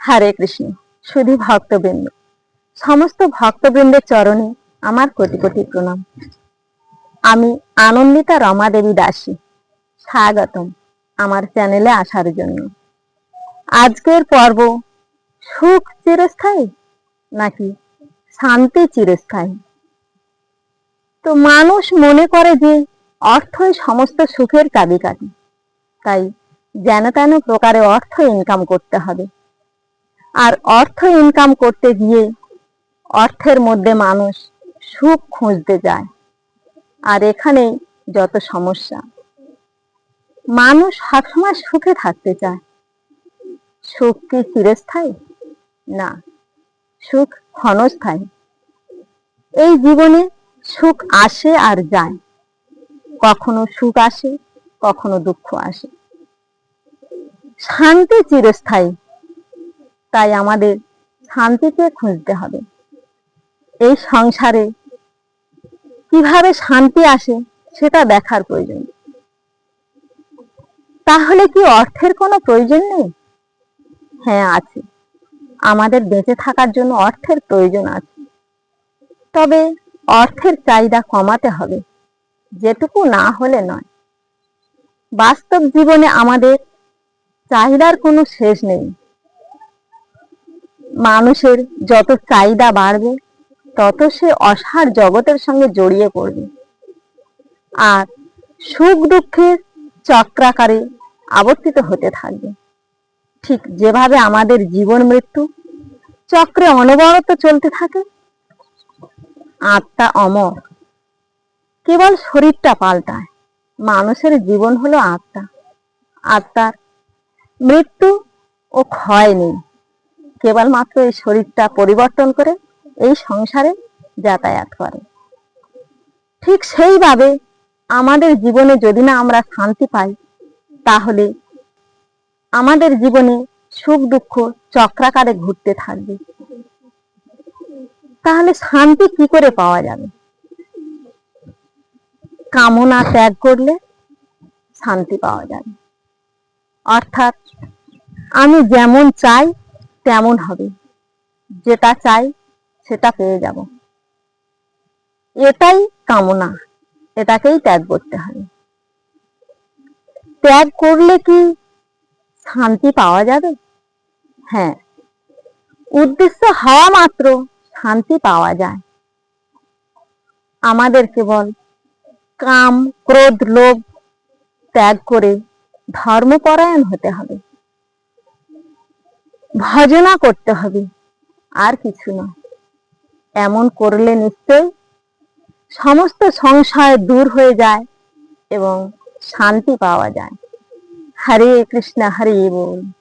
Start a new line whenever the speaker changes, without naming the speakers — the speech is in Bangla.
হরে কৃষ্ণ, শুধু ভক্তবৃন্দ। সমস্ত ভক্তবৃন্দের চরণে আমার কোটি কোটি প্রণাম। আমি আনন্দিতা রমা দেবী দাসী। স্বাগতম আমার চ্যানেলে আসার জন্য। আজকের পর্ব সুখ চিরস্থায়ী নাকি শান্তি চিরস্থায়ী? তো মানুষ মনে করে যে অর্থই সমস্ত সুখের চাবিকাঠি তাই যেন তেন প্রকারে অর্থ ইনকাম করতে হবে। আর অর্থ ইনকাম করতে গিয়ে অর্থের মধ্যে মানুষ সুখ খুঁজতে যায়। আর এখানে যত সমস্যা। মানুষ সবসময় সুখে থাকতে চায়। সুখ কি চিরস্থায়ী? না, সুখ ক্ষণস্থায়ী। এই জীবনে সুখ আসে আর যায়। কখনো সুখ আসে, কখনো দুঃখ আসে। শান্তি চিরস্থায়ী। তাই আমাদের শান্তিকে খুঁজতে হবে। এই সংসারে কীভাবে শান্তি আসে সেটা দেখার প্রয়োজন। তাহলে কি অর্থের কোনো প্রয়োজন নেই? হ্যাঁ আছে। আমাদের বেঁচে থাকার জন্য অর্থের প্রয়োজন আছে। তবে অর্থের চাহিদা কমাতে হবে, যেটুকু না হলে নয়। বাস্তব জীবনে আমাদের চাহিদার কোনো শেষ নেই। মানুষের যত চাহিদা বাড়বে, তত সে অসার জগতের সঙ্গে জড়িয়ে পড়বে। আর সুখ দুঃখের চক্রাকারে আবর্তিত হতে থাকবে। ঠিক যেভাবে আমাদের জীবন মৃত্যু চক্রে অনবরত চলতে থাকে, আত্মা অমর। কেবল শরীরটা পাল্টায়, মানুষের জীবন হলো আত্মা। আত্মার মৃত্যু ও ক্ষয় নেই। কেবলমাত্র এই শরীরটা পরিবর্তন করে এই সংসারে যাতায়াত করে। ঠিক সেইভাবে আমাদের জীবনে যদি না আমরা শান্তি পাই, তাহলে আমাদের জীবনে সুখ দুঃখ চক্রাকারে ঘুরতে থাকবে। তাহলে শান্তি কি করে পাওয়া যাবে? কামনা ত্যাগ করলে শান্তি পাওয়া যাবে। অর্থাৎ আমি যেমন চাই তেমন হবে। যেটা চাই, সেটা পেয়ে যাব। এটাই কামনা। এটাকেই ত্যাগ করতে হবে। ত্যাগ করলে কি শান্তি পাওয়া যাবে? হ্যাঁ। উদ্দেশ্য হওয়া মাত্র শান্তি পাওয়া যায়। আমাদের কেবল কাম, ক্রোধ, লোভ ত্যাগ করে ধর্মপরায়ণ হতে হবে। ভজনা করতে হবে। আর কিছু না। এমন করলে নিশ্চয় সমস্ত সংশয় দূর হয়ে যায় এবং শান্তি পাওয়া যায়। হরে কৃষ্ণ, হরে বল।